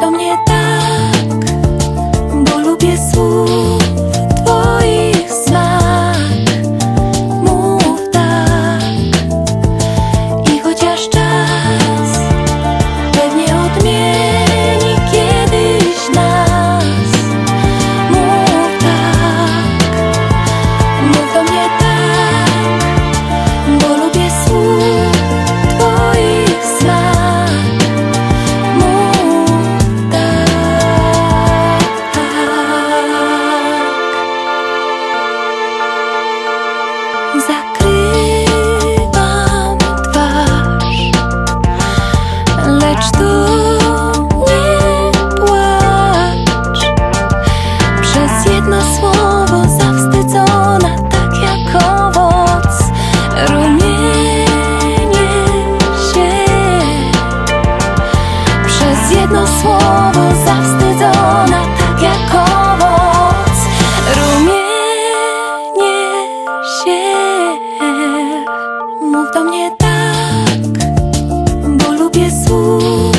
do mnie tak, bo lubię słuch. płacz nie płacz. Przez jedno słowo zawstydzona tak jak owoc Rumienie się. Przez jedno słowo zawstydzona tak jak owoc Rumienie się. Mów do mnie tak. Jesús.